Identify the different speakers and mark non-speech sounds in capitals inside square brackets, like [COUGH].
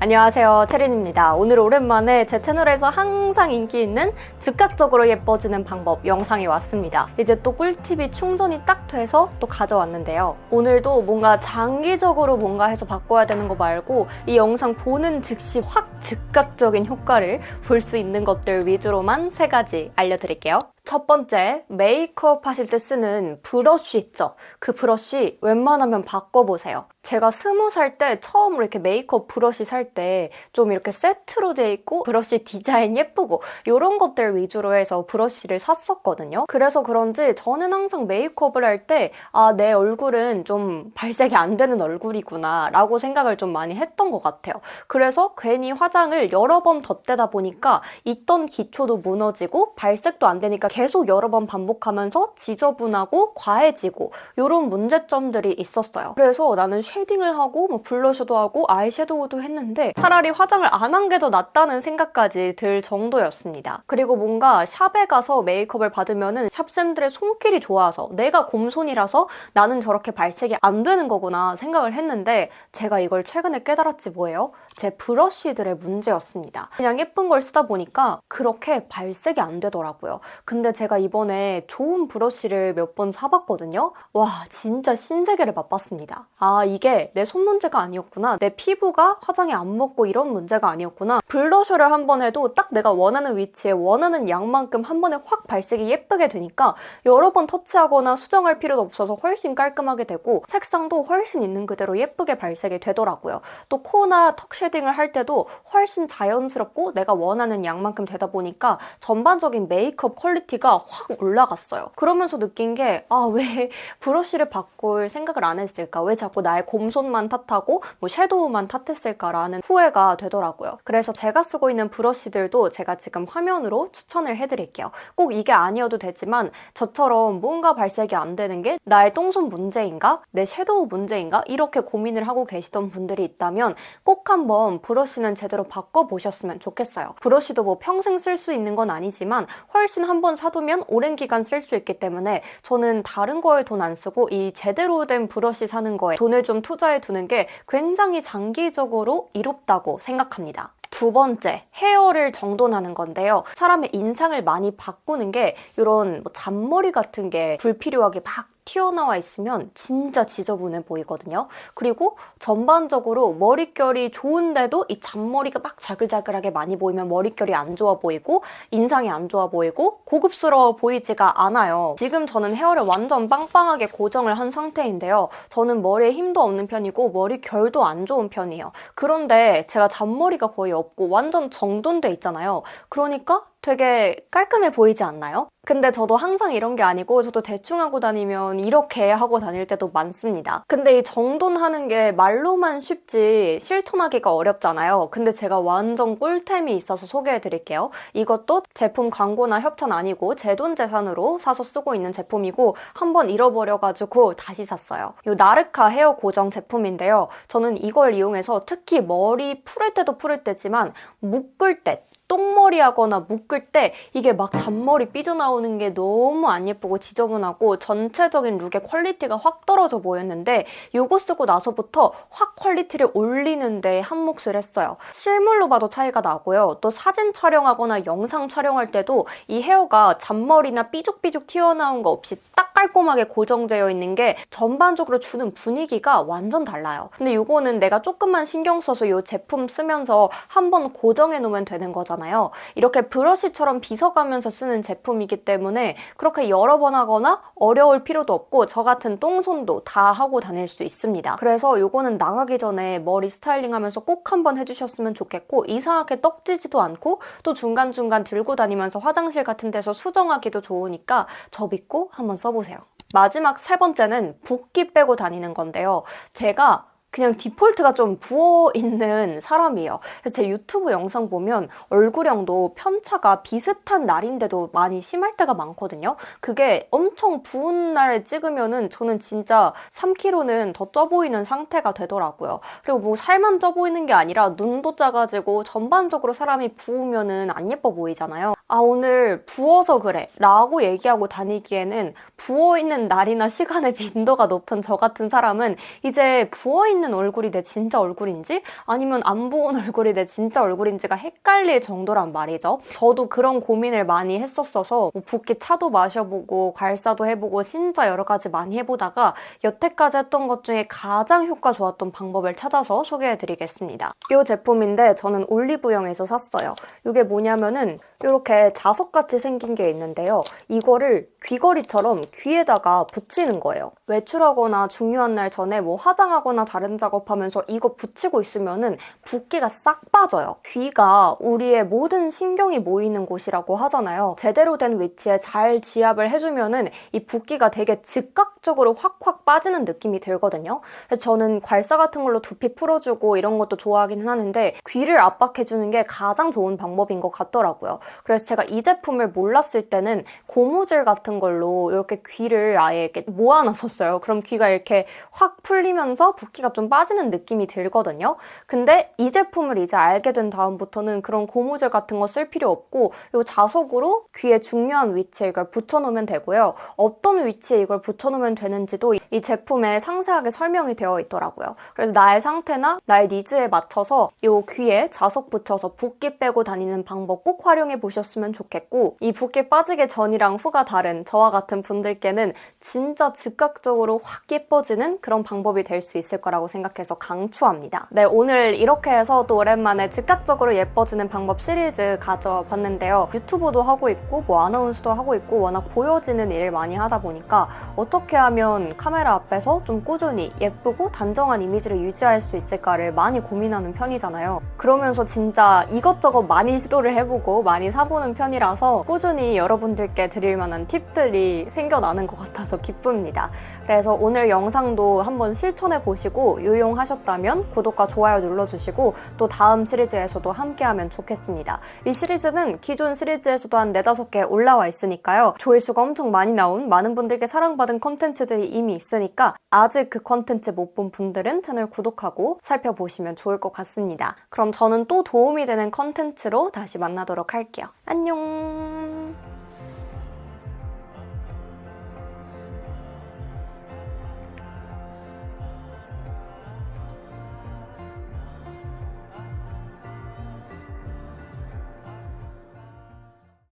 Speaker 1: 안녕하세요. 체린입니다. 오늘 오랜만에 제 채널에서 항상 인기 있는 즉각적으로 예뻐지는 방법 영상이 왔습니다. 이제 또 꿀팁이 충전이 딱 돼서 또 가져왔는데요. 오늘도 뭔가 장기적으로 뭔가 해서 바꿔야 되는 거 말고 이 영상 보는 즉시 확 즉각적인 효과를 볼 수 있는 것들 위주로만 세 가지 알려드릴게요 첫 번째, 메이크업 하실 때 쓰는 브러쉬 있죠? 그 브러쉬 웬만하면 바꿔보세요. 제가 스무 살 때 처음으로 이렇게 메이크업 브러쉬 살 때 좀 이렇게 세트로 돼 있고 브러쉬 디자인 예쁘고 이런 것들 위주로 해서 브러쉬를 샀었거든요. 그래서 그런지 저는 항상 메이크업을 할 때 아, 내 얼굴은 좀 발색이 안 되는 얼굴이구나 라고 생각을 좀 많이 했던 것 같아요. 그래서 괜히 화장을 여러 번 덧대다 보니까 있던 기초도 무너지고 발색도 안 되니까 계속 여러 번 반복하면서 지저분하고 과해지고 이런 문제점들이 있었어요. 그래서 나는 쉐딩을 하고 뭐 블러셔도 하고 아이섀도우도 했는데 차라리 화장을 안 한 게 더 낫다는 생각까지 들 정도였습니다. 그리고 뭔가 샵에 가서 메이크업을 받으면은 샵쌤들의 손길이 좋아서 내가 곰손이라서 나는 저렇게 발색이 안 되는 거구나 생각을 했는데 제가 이걸 최근에 깨달았지 뭐예요? 제 브러쉬들의 문제였습니다. 그냥 예쁜 걸 쓰다 보니까 그렇게 발색이 안 되더라고요. 근데 제가 이번에 좋은 브러쉬를 몇 번 사봤거든요. 와, 진짜 신세계를 맛봤습니다. 아, 이게 내 손 문제가 아니었구나. 내 피부가 화장이 안 먹고 이런 문제가 아니었구나. 블러셔를 한 번 해도 딱 내가 원하는 위치에 원하는 양만큼 한 번에 확 발색이 예쁘게 되니까 여러 번 터치하거나 수정할 필요도 없어서 훨씬 깔끔하게 되고 색상도 훨씬 있는 그대로 예쁘게 발색이 되더라고요. 또 코나 턱 쉐 딩을 할 때도 훨씬 자연스럽고 내가 원하는 양만큼 되다 보니까 전반적인 메이크업 퀄리티가 확 올라갔어요. 그러면서 느낀 게, 아, 왜 [LAUGHS] 브러쉬를 바꿀 생각을 안 했을까? 왜 자꾸 나의 곰손만 탓하고 뭐 섀도우만 탓했을까라는 후회가 되더라고요. 그래서 제가 쓰고 있는 브러쉬들도 제가 지금 화면으로 추천을 해드릴게요. 꼭 이게 아니어도 되지만 저처럼 뭔가 발색이 안 되는 게 나의 똥손 문제인가? 내 섀도우 문제인가? 이렇게 고민을 하고 계시던 분들이 있다면 꼭 한번 브러쉬는 제대로 바꿔보셨으면 좋겠어요. 브러쉬도 뭐 평생 쓸 수 있는 건 아니지만 훨씬 한 번 사두면 오랜 기간 쓸 수 있기 때문에 저는 다른 거에 돈 안 쓰고 이 제대로 된 브러쉬 사는 거에 돈을 좀 투자해 두는 게 굉장히 장기적으로 이롭다고 생각합니다. 두 번째, 헤어를 정돈하는 건데요. 사람의 인상을 많이 바꾸는 게 이런 뭐 잔머리 같은 게 불필요하게 막 튀어나와 있으면 진짜 지저분해 보이거든요. 그리고 전반적으로 머릿결이 좋은데도 이 잔머리가 막 자글자글하게 많이 보이면 머릿결이 안 좋아 보이고 인상이 안 좋아 보이고 고급스러워 보이지가 않아요. 지금 저는 헤어를 완전 빵빵하게 고정을 한 상태인데요. 저는 머리에 힘도 없는 편이고 머리 결도 안 좋은 편이에요. 그런데 제가 잔머리가 거의 없고 완전 정돈돼 있잖아요. 그러니까 되게 깔끔해 보이지 않나요? 근데 저도 항상 이런 게 아니고 저도 대충 하고 다니면 이렇게 하고 다닐 때도 많습니다. 근데 이 정돈하는 게 말로만 쉽지 실천하기가 어렵잖아요. 근데 제가 완전 꿀템이 있어서 소개해 드릴게요. 이것도 제품 광고나 협찬 아니고 제 돈 재산으로 사서 쓰고 있는 제품이고 한번 잃어버려가지고 다시 샀어요. 이 나르카 헤어 고정 제품인데요. 저는 이걸 이용해서 특히 머리 풀을 때도 풀을 때지만 묶을 때 똥머리 하거나 묶을 때 이게 막 잔머리 삐져나오는 게 너무 안 예쁘고 지저분하고 전체적인 룩의 퀄리티가 확 떨어져 보였는데 이거 쓰고 나서부터 확 퀄리티를 올리는데 한 몫을 했어요. 실물로 봐도 차이가 나고요. 또 사진 촬영하거나 영상 촬영할 때도 이 헤어가 잔머리나 삐죽삐죽 튀어나온 거 없이 딱 깔끔하게 고정되어 있는 게 전반적으로 주는 분위기가 완전 달라요. 근데 이거는 내가 조금만 신경 써서 이 제품 쓰면서 한번 고정해 놓으면 되는 거잖아요. 이렇게 브러쉬처럼 빗어가면서 쓰는 제품이기 때문에 그렇게 여러 번 하거나 어려울 필요도 없고 저 같은 똥손도 다 하고 다닐 수 있습니다. 그래서 이거는 나가기 전에 머리 스타일링 하면서 꼭 한번 해주셨으면 좋겠고 이상하게 떡지지도 않고 또 중간중간 들고 다니면서 화장실 같은 데서 수정하기도 좋으니까 저 믿고 한번 써보세요. 마지막 세 번째는 붓기 빼고 다니는 건데요. 제가 그냥 디폴트가 좀 부어 있는 사람이에요. 제 유튜브 영상 보면 얼굴형도 편차가 비슷한 날인데도 많이 심할 때가 많거든요. 그게 엄청 부은 날에 찍으면은 저는 진짜 3kg는 더 쪄 보이는 상태가 되더라고요. 그리고 뭐 살만 쪄 보이는 게 아니라 눈도 작아지고 전반적으로 사람이 부으면은 안 예뻐 보이잖아요. 아, 오늘 부어서 그래. 라고 얘기하고 다니기에는 부어있는 날이나 시간의 [LAUGHS] 빈도가 높은 저 같은 사람은 이제 부어있는 얼굴이 내 진짜 얼굴인지 아니면 안 부은 [LAUGHS] 얼굴이 내 진짜 얼굴인지가 헷갈릴 정도란 말이죠. 저도 그런 고민을 많이 했었어서 뭐 붓기 차도 마셔보고 괄사도 해보고 진짜 여러 가지 많이 해보다가 여태까지 했던 것 중에 가장 효과 좋았던 방법을 찾아서 소개해드리겠습니다. 이 제품인데 저는 올리브영에서 샀어요. 이게 뭐냐면은 이렇게 자석같이 생긴 게 있는데요. 이거를 귀걸이처럼 귀에다가 붙이는 거예요. 외출하거나 중요한 날 전에 뭐 화장하거나 다른 작업하면서 이거 붙이고 있으면은 붓기가 싹 빠져요. 귀가 우리의 모든 신경이 모이는 곳이라고 하잖아요. 제대로 된 위치에 잘 지압을 해주면은 이 붓기가 되게 즉각적으로 확확 빠지는 느낌이 들거든요. 저는 괄사 같은 걸로 두피 풀어주고 이런 것도 좋아하기는 하는데 귀를 압박해주는 게 가장 좋은 방법인 것 같더라고요. 그래서 제가 이 제품을 몰랐을 때는 고무줄 같은 걸로 이렇게 귀를 아예 이렇게 모아놨었어요. 그럼 귀가 이렇게 확 풀리면서 붓기가 좀 빠지는 느낌이 들거든요. 근데 이 제품을 이제 알게 된 다음부터는 그런 고무줄 같은 거 쓸 필요 없고 이 자석으로 귀의 중요한 위치에 이걸 붙여놓으면 되고요. 어떤 위치에 이걸 붙여놓으면 되는지도 이 제품에 상세하게 설명이 되어 있더라고요. 그래서 나의 상태나 나의 니즈에 맞춰서 이 귀에 자석 붙여서 붓기 빼고 다니는 방법 꼭 활용해 보셨으면 좋겠고 이 붓기 빠지기 전이랑 후가 다른 저와 같은 분들께는 진짜 즉각적으로 확 예뻐지는 그런 방법이 될 수 있을 거라고 생각해서 강추합니다. 네, 오늘 이렇게 해서 또 오랜만에 즉각적으로 예뻐지는 방법 시리즈 가져와 봤는데요. 유튜브도 하고 있고 뭐 아나운서도 하고 있고 워낙 보여지는 일을 많이 하다 보니까 어떻게 하면 카메라 앞에서 좀 꾸준히 예쁘고 단정한 이미지를 유지할 수 있을까를 많이 고민하는 편이잖아요. 그러면서 진짜 이것저것 많이 시도를 해보고 많이 사보는 편이라서 꾸준히 여러분들께 드릴 만한 팁들이 생겨나는 것 같아서 기쁩니다. 그래서 오늘 영상도 한번 실천해 보시고 유용하셨다면 구독과 좋아요 눌러주시고 또 다음 시리즈에서도 함께하면 좋겠습니다. 이 시리즈는 기존 시리즈에서도 한 4, 5개 올라와 있으니까요. 조회수가 엄청 많이 나온 많은 분들께 사랑받은 컨텐츠들이 이미 있으니까 아직 그 컨텐츠 못 본 분들은 채널 구독하고 살펴보시면 좋을 것 같습니다. 그럼 저는 또 도움이 되는 컨텐츠로 다시 만나도록 할게요. 안녕.